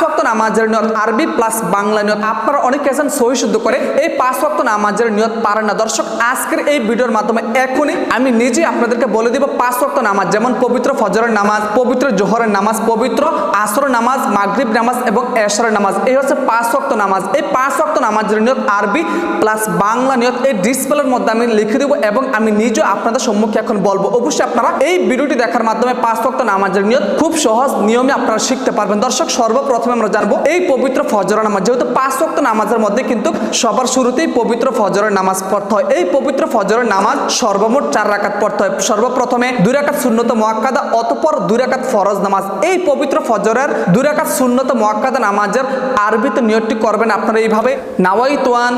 ওয়াক্ত নামাজের নিয়ত আরবি প্লাস বাংলা নিয়ত। আপনারা অনেকে আছেন সহি শুদ্ধ করে এই পাঁচ ওয়াক্ত নামাজের নিয়ত পারেন না। দর্শক, আজকের এই ভিডিওর মাধ্যমে এখনই আমি নিজে আপনাদেরকে বলে দিব পাঁচ ওয়াক্ত নামাজ। যেমন পবিত্র ফজরের নামাজ, পবিত্র জোহরের নামাজ, পবিত্র আসর নামাজ, মাগরিব নামাজ এবং এশরের নামাজ। এই হচ্ছে পাঁচ ওয়াক্ত নামাজ। এই পাঁচ ওয়াক্ত নামাজের নিয়ত আরবি প্লাস বাংলা নিয়ত এই ডিসপ্লের মধ্যে আমি লিখে দেবো এবং আমি নিজেও আপনাদের সম্মুখে এখন বলব। অবশ্যই আপনারা এই ভিডিওটি দেখার মাধ্যমে পাঁচ ওয়াক্ত নামাজের নিয়ত খুব সহজ নিয়মে আপনারা শিখতে পারবেন। দর্শক, সর্বপ্রথমে আমরা জানব, এই পবিত্র ফজরের নামাজ, যেহেতু পাঁচ ওয়াক্ত নামাজের মধ্যে কিন্তু সবার শুরুতেই পবিত্র ফজরের নামাজ পড়তে হয়। এই পবিত্র ফজরের নামাজ সর্বমোট চার রাকাত পড়তে হয়। সর্বপ্রথমে দুই রাকাত শূন্যত মোয়াক্কাদা, অতপর দুই রাকাত ফরজ নামাজ। এই পবিত্র ফজরের দুই রাকাত শূন্যত মোয়াক্কাদা নামাজের আরবিতে নিয়তটি করবেন আপনারা এইভাবে নাওয়াই তোয়ান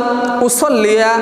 উসল্লিয়া,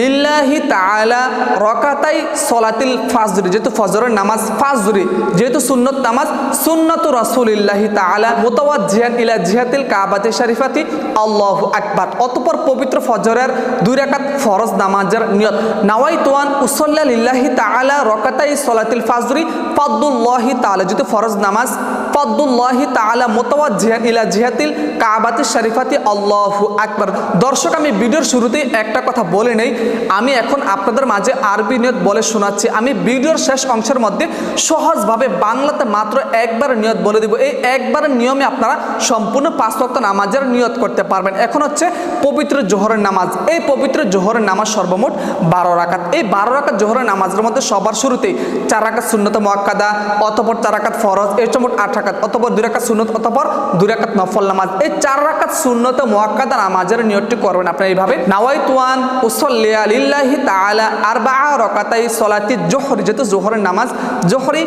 লিল্লাহি তাআলা, রকাতাই সলাতিল ফাজরি, যেহেতু ফজরের নামাজ ফাজরি, যেহেতু সুন্নত নামাজ, সুন্নত রাসূলিল্লাহি তাআলা মুতাওয়াজ্জিহান ইলা জিহাতিল কাবাতি শরীফাতি, আল্লাহ আকবার। অতপর পবিত্র ফজরের দুই রাকাত ফরজ নামাজের নিয়ত। নাওয়াই তোয়ান উসল্লা লিল্লাহি তাআলা রকাতাই সলাতিল ফাজরি ফাদুল্লাহি তাআলা। যদি ফরজ নামাজ ফাদুল্লাহি তাআলা মুতাওয়াজ্জিহান ইলা জিহাতিল কাবাতি শরীফাতি আল্লাহু আকবর। দর্শক, আমি ভিডিওর শুরুতেই একটা কথা বলে নেই। আমি এখন আপনাদের মাঝে আরবি নিয়ত বলে শোনাচ্ছি। আমি ভিডিওর শেষ অংশের মধ্যে সহজভাবে বাংলাতে মাত্র একবার নিয়ত বলে দিব। এই একবারের নিয়মে আপনারা সম্পূর্ণ পাঁচ নামাজের নিয়ত করতে পারবেন। এখন হচ্ছে পবিত্র জোহরের নামাজ। এই পবিত্র জোহরের নামাজ সর্বমোট বারো রাকাত। এই বারো রাকাত জোহরের নামাজের মধ্যে সবার শুরুতেই চার রাকাত শূন্যত মোয়াক্কাদা, অতপর চার ফরজ এই মোট আট রাকাত, অতপর দুই রাকাত শূন্যত অতপর দুই রাকাত নফল নামাজ। এই চার রাকাত শূন্যত মোয়াক্কাদা নামাজের নিয়োগটি করবেন আপনি এইভাবে। নাওয়াই তুয়ান উসল্লিয়া লিল্লাহি আর বা রকাতাই সলাতি জোহরি, যেহেতু জোহরের নামাজ, জোহরি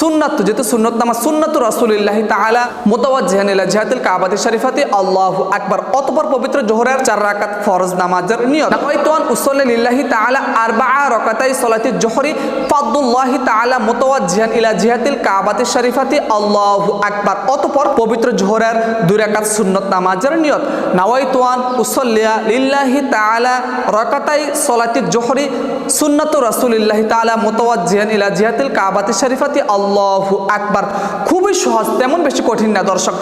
সুন্নাত যেহেতু সুন্নত নামাজ সুন্নাত রসুলিল্লাহি তাআলা মুতাওয়াজ্জিহান ইলা জিহাতিল কাবাতি শরীফাতি, আল্লাহু আকবার। অতঃপর পবিত্র জোহরের চার রাকাত ফরজ নামাজের নিয়ত। নাওয়াইতুয়ান উসল্লি লিল্লাহি তাআলা আরবা রাকাতাই সলাতি জোহরি ফাদুল্লাহি তাআলা মুতাওয়াজ্জিহান ইলা জিহাতিল কাবাতি শরীফাতি, আল্লাহ আকবার। অতঃপর পবিত্র জোহরের দুই রাকাত সুন্নত নামাজের নিয়ত। নাওয়াইতুয়ান উসল্লিয়া লিল্লাহি তাআলা রাকাতাই সলাতি জোহরি সুন্নাত রাসূলিল্লাহি তাআলা মুতাওয়াজ্জিহান ইলা জিহাতিল কাবাতি শরীফাতি। আল্লাহু আকবার। খুবই সহজ, তেমন বেশি কঠিন না, দর্শক।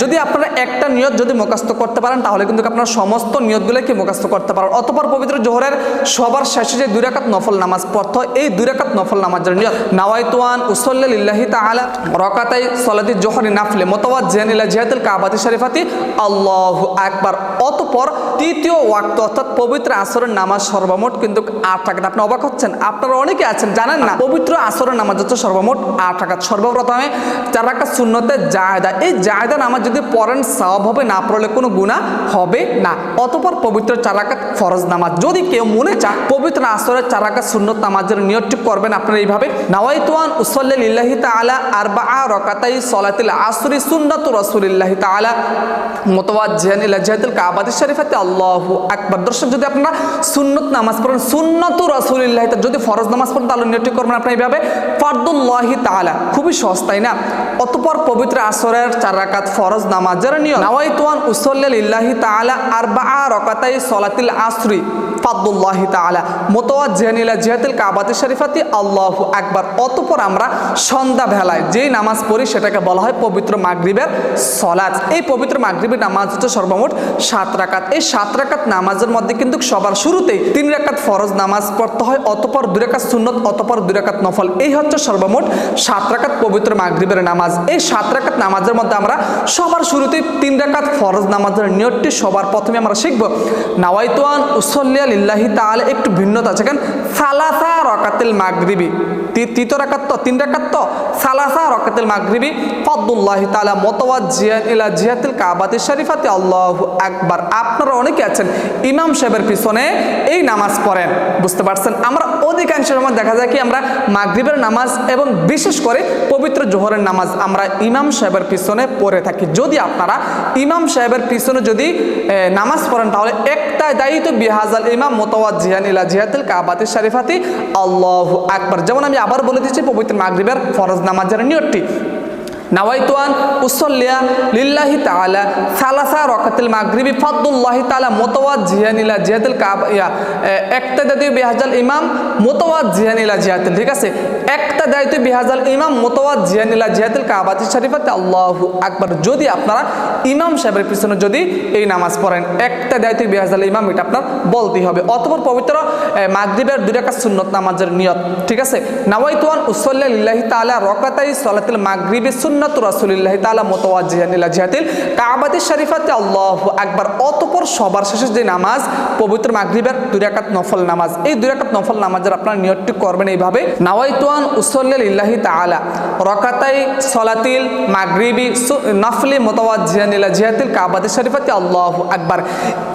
যদি আপনারা একটা নিয়ত যদি মুখস্থ করতে পারেন, তাহলে কিন্তু আপনারা সমস্ত নিয়তগুলোকে মুখস্থ করতে পারেন অতপর পবিত্র জোহরের সবার শেষে যে দুই রাকাত নফল নামাজ পড়তে এই দুই রাকাত নফল নামাজের নিয়ত, নাওয়াইতুয়ান উসল্লিল্লাহি তাআলা রকাতাই সলাতি জোহরি নাফলে মোতাওয়াজ্জিহান ইলা জিহাতিল কাবাতি শরীফাতি। আল্লাহু আকবার। অতপর তৃতীয় ওয়াক্ত অর্থাৎ পবিত্র আসরের নামাজ সর্বমোট কিন্তু আট রাকাত আপনি অবাক হচ্ছেন? আপনারা অনেকে আছেন, জানেন না। পবিত্র আসরের নামাজ হচ্ছে সর্বমোট আট রাকাত। সর্বপ্রথমে চার রাকাত শূন্যতে জায়দা। এই জায়দা নামাজ যদি পড়েন, সওয়াব হবে, না পড়লে কোনো গুণা হবে না। অতপর পবিত্র চার রাকাত ফরজ নামাজ। যদি কেউ মনে চান পবিত্র আসরের চার রাকাত সুন্নত নামাজের নিয়তটি করবেন আপনারা এইভাবে। নাওয়াইতুয়ান উসল্লি লিল্লাহি তাআলা আরবা রকাতাই সলাতিল আসরি সুন্নাত রাসূলিল্লাহি তাআলা মুতাওয়াজ্জিহান ইলা জিহাতিল কাবাতি শরীফাতি। আল্লাহু আকবার। দর্শক, যদি আপনারা সুন্নত নামাজ পড়েন, সুন্নাতু রাসূলিল্লাহি যদি ফরজ নামাজ পড়েন তাহলে নিয়তটি করবেন আপনার এইভাবে। ফারদুল্লাহি তাআলা, খুবই সহজ, তাই না? অতঃপর পবিত্র আসরের চার রাকাত ফরজ নামাজের নিয়ম। নাওয়াইতুয়ান উসল্লি লিল্লাহি তাআলা আরবা রকাতাই সলাতিল আসরি। ফাদুল্লাহি তাআলা মুতাওয়াজ্জিহান ইলা জিহাতিল কাবাতি শরীফাতি, আল্লাহু আকবার। অতঃপর আমরা সন্ধ্যা বেলায় যেই নামাজ পড়ি, সেটাকে বলা হয় পবিত্র মাগরিবের সলাত এই পবিত্র মাগরিবের নামাজ হচ্ছে সর্বমোট সাত রাকাত। এই সাত রাকাত নামাজের মধ্যে কিন্তু সবার শুরুতেই তিন রাকাত ফরজ নামাজ পড়তে হয়, অতপর দুই রাকাত সুন্নত, অতপর দুই রাকাত নফল। এই হচ্ছে সর্বমোট সাত রাকাত পবিত্র মাগরিবের নামাজ। এই সাত রাকাত নামাজের মধ্যে আমরা সবার শুরুতেই তিন রাকাত ফরজ নামাজের নিয়তটি সবার প্রথমে আমরা শিখব। নাওয়াইতুয়ান উসল্লিয়া লিল্লাহি তাহলে একটু ভিন্নতা আছে। কেন সালাসা রকাতিল মাগরিবি। তৃতীয় রাকাত তো তিন রাকাত তো সালাসা, রকাতিল মাগরিবি ফদুল্লাহি তাআলা মুতাওয়াজ্জিহান ইলা জিহাতিল কাবাতি শরীফাতি। আল্লাহু আকবার। আপনারা অনেকে আছেন ইমাম সাহেবের পিছনে এই নামাজ পড়েন, বুঝতে পারছেন? আমরা অধিকাংশ সময় দেখা যায় কি আমরা মাগরিবের নামাজ এবং বিশেষ করে পবিত্র জোহরের নামাজ আমরা ইমাম সাহেবের পিছনে পড়ে থাকি। যদি আপনারা ইমাম সাহেবের পিছনে যদি নামাজ পড়েন, তাহলে একটা দায়িত্ব বিহাজাল ইমাম মোতাওয়াজ্জিহান ইলা জিহাতিল কাবাতি শরীফাতি। আল্লাহু আকবার। যেমন আমি আবার বলে দিচ্ছি পবিত্র মাগরিবের ফরজ নামাজের নিয়তটি। নাওয়াইতুয়ান উসল্লিয়া লিল্লাহি তাআলা সালাসা রকাতিল মাগরিবি ফাদুল্লাহি তালা মুতাওয়াজ জিহানিলা জিহাতিল কাবা ইয়া একতাদাদি বিহাজাল ইমাম মুতাওয়াজ জিহানিলা জিহাতিল ঠিক আছে? একটা দায়িত্ব বিহাজাল ইমাম মোতাওয়াজ জিয়ানিলা জিয়াতুল কাবাতি শরীফাতে আল্লাহু আকবার। যদি আপনারা ইমাম সাহেবের পিছনে যদি এই নামাজ পড়েন একটা দায়িত্ব বিহাজাল ইমাম, এটা আপনার বলতেই হবে। অতপর পবিত্র মাগরিবের দুই রাকাত সুন্নত নামাজের নিয়ত, ঠিক আছে? নাওয়াইতুয়ান উসল্লা লিল্লাহি তালা রকাতাই সলাতুল মাগরিবি সুন্নাত রাসূলিল্লাহি তাআলা মোতাওয়াজ জিয়ানিলা জিয়াতিল কাবাতি শরীফাতে আল্লাহু আকবার। অতপর সবার শেষে যে নামাজ, পবিত্র মাগরিবের দুই রাকাত নফল নামাজ। এই দুই রাকাত নফল নামাজের আপনার নিয়তটি করবেন এইভাবে। নাওয়াইতুয়ান উসল্লিল্লাহি তাআলা। রকাতাই সলাতিল মাগরিবি নফলি মোতাওয়াজ্জিয়ানিলা জিয়াতিল কাবাতি শরীফাতি আল্লাহু আকবার।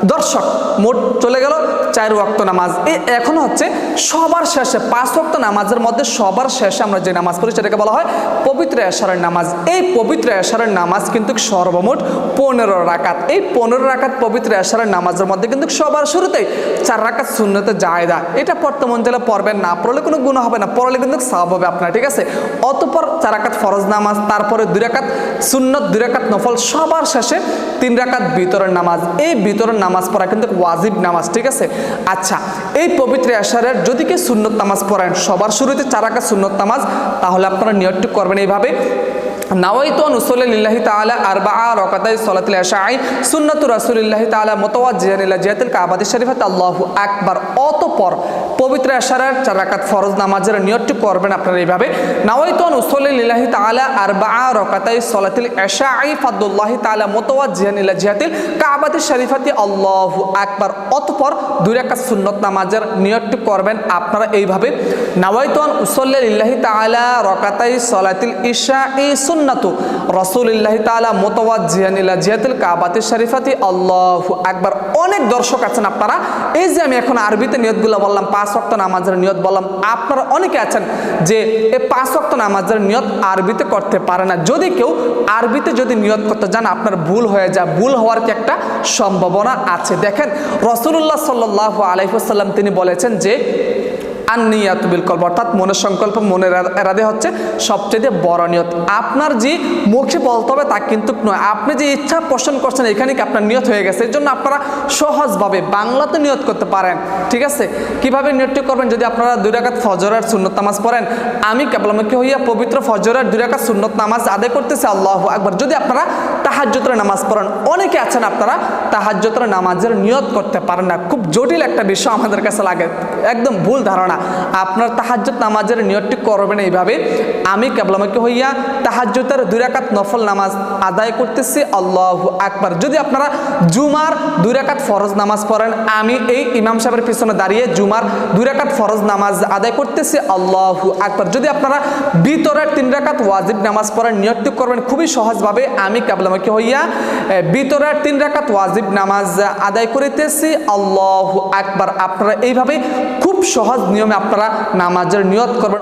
দর্শক, মোট চলে গেল চার ওয়াক্ত নামাজ। এই এখন হচ্ছে সবার শেষে, পাঁচ ওয়াক্ত নামাজের মধ্যে সবার শেষে আমরা যে নামাজ পড়ি সেটাকে বলা হয় পবিত্র এশারের নামাজ। এই পবিত্র এশারের নামাজ কিন্তু সর্বমোট পনেরো রাকাত। এই পনেরো রাকাত পবিত্র এশারের নামাজের মধ্যে কিন্তু সবার শুরুতেই চার রাকাত শূন্যতে জায়দা। এটা পড়তে মন চাইলে পড়বেন না, পড়লে কোনো গুণ হবে না, পড়লে কিন্তু সাব হবে আপনার, ঠিক আছে? অতপর চার রাকাত ফরজ নামাজ, তারপরে দুই রাকাত সুন্নত, দুই রাকাত নফল, সবার শেষে তিন রাকাত বিতরের নামাজ। এই বিতরের নামাজ পড়া কিন্তু ওয়াজিব নামাজ, ঠিক আছে? আচ্ছা এই পবিত্র এশারের যদি কেউ সুন্নত নামাজ পড়েন, সবার শুরুতে চার রাকাত সুন্নত নামাজ, তাহলে আপনারা নিয়তটি করবেন এইভাবে। নাওয়াইতু নুসল্লি লিল্লাহি তাআলা আরবাআ রাকাতাই সালাতুল ইশাঈ সুন্নাতু রাসূলিল্লাহি তাআলা মুতাওয়াজ্জিহান ইলা জিয়াতিল কাবাতি শরীফাত আল্লাহু আকবার। অতঃপর পবিত্র ইশারার চার রাকাত ফরজ নামাজের নিয়তটি করবেন আপনারা এইভাবে। নাওয়াইতু নুসল্লি লিল্লাহি তাআলা আরবাআ রাকাতাই সালাতুল ইশাঈ ফাদুল্লাহি তাআলা মুতাওয়াজ্জিহান ইলা জিয়াতিল কাবাতি শরীফাতি আল্লাহু আকবার। অতঃপর দুই রাকাত সুন্নত নামাজের নিয়তটি করবেন আপনারা এইভাবে। নাওয়াইতু উসল্লি লিল্লাহি রাকাতাই সালাতুল ইশাঈ সুন্নাতু রসুলিল্লাহি তাআলা মুতাওয়াজ্জিহান ইলা জিয়াতিল কাবাতি শরীফাতি। আল্লাহু আকবার। অনেক দর্শক আছেন আপনারা। এই যে আমি এখন আরবিতে নিয়তগুলো বললাম, পাঁচ ওয়াক্ত নামাজের নিয়ত বললাম, আপনারা অনেকে আছেন যে এই পাঁচ ওয়াক্ত নামাজের নিয়ত আরবিতে করতে পারে না। যদি কেউ আরবিতে যদি নিয়ত করতে যান, আপনার ভুল হয়ে যায়। ভুল হওয়ার কি একটা সম্ভাবনা আছে? দেখেন রসুল্লাহ সাল্লাহ আলাইসাল্লাম তিনি বলেছেন যে আন্নিয়াত বিল কলব, অর্থাৎ মনের সংকল্প, মনের এরা- এরাদে হচ্ছে সবচেয়ে বড় নিয়ত। আপনার যে মুখে বলতে হবে তা কিন্তু নয়। আপনি যে ইচ্ছা পোষণ করছেন, এখানে কি আপনার নিয়ত হয়ে গেছে? এর জন্য আপনারা সহজভাবে বাংলাতে নিয়ত করতে পারেন। ঠিক আছে? কীভাবে নিয়তটি করবেন? যদি আপনারা দুই রাকাত ফজরের সুন্নত নামাজ পড়েন, আমি কেবলমুখী হইয়া পবিত্র ফজরের দুই রাকাত সুন্নত নামাজ আদায় করতেছি? আল্লাহ একবার যদি আপনারা তাহাজ্জুতের নামাজ পড়েন, অনেকে আছেন আপনারা তাহাজ্জুতের নামাজের নিয়ত করতে পারেন না। খুব জটিল একটা বিষয় আমাদের কাছে লাগে। একদম ভুল ধারণা। আপনার তাহাজ্জুদ নামাজের নিয়তটি করবেন এইভাবে। আমি কেবলমুখী হইয়া তাহাজ্জুতের দুই রাকাত নফল নামাজ আদায় করতেছি, আল্লাহ আকবার। যদি আপনারা জুমার দুই রাকাত ফরজ নামাজ পড়েন, আমি এই ইমাম সাহেবের পিছনে দাঁড়িয়ে জুমার দুই রাকাত ফরজ নামাজ আদায় করতেছি, আল্লাহ আকবার। যদি আপনারা বিতরের তিন রাকাত ওয়াজিব নামাজ পড়েন, নিয়তটি করবেন খুবই সহজভাবে, আমি কেবলমুখী হইয়া বিতরের তিন রাকাত ওয়াজিব নামাজ আদায় করিতেছি, আল্লাহ আকবার। আপনারা এইভাবে খুব সহজ নিয়মে আপনারা নামাজের নিয়ত করবেন।